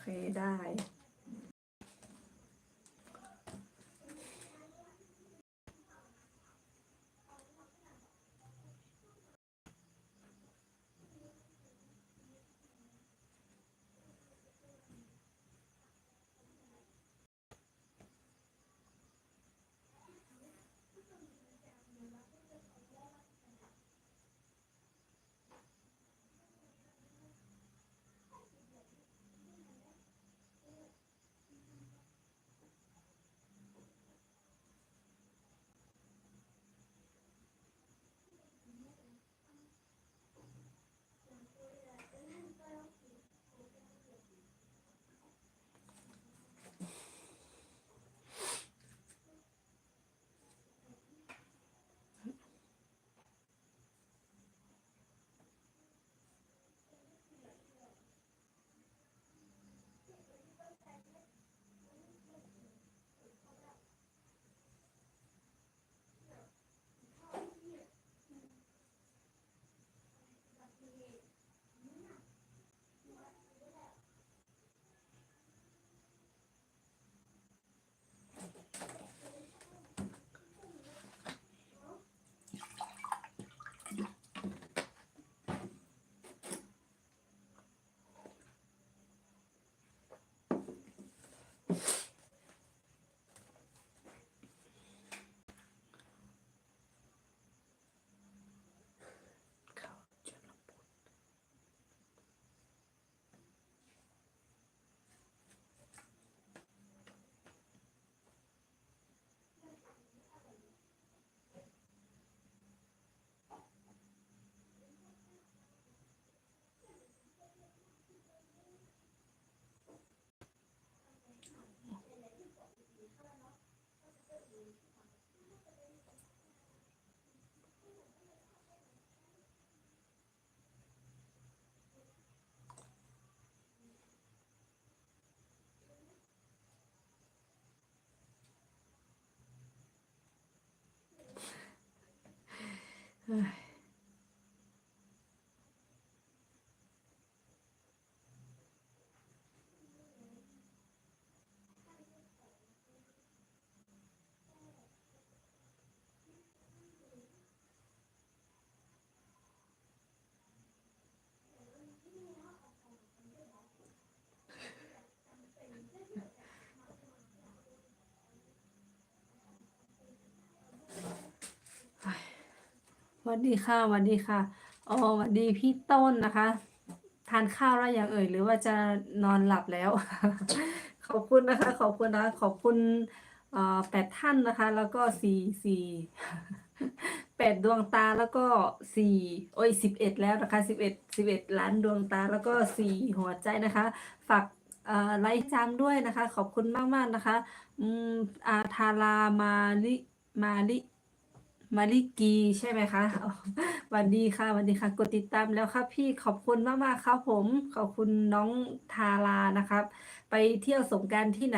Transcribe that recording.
เคได้ เวัสดีค่ะสวัสดีค่ะอ๋อสวัสดีพี่ต้นนะคะ ทานข้าวแล้วยังเอ่ยหรือว่าจะนอนหลับแล้ว ขอบคุณนะคะ ขอบคุณนะขอบคุณอ่อแปดท่านนะคะ แล้วก็สี่สี่แปดดวงตาแล้วก็สี่โอ้ยสิบเอ็ดแล้วนะคะสิบเอ็ดสิบเอ็ดล้านดวงตาแล้วก็สี่หัวใจนะคะ ฝากไลค์จามด้วยนะคะ ขอบคุณมาก ๆ นะคะ อืมอาทารามาลิมาลิ มาริกีใช่ไหมคะวันดีค่ะวันดีค่ะ กดติดตามแล้วครับพี่ขอบคุณมากๆครับผม ขอบคุณน้องทารานะครับ ไปเที่ยวสงกรานต์ที่ไหน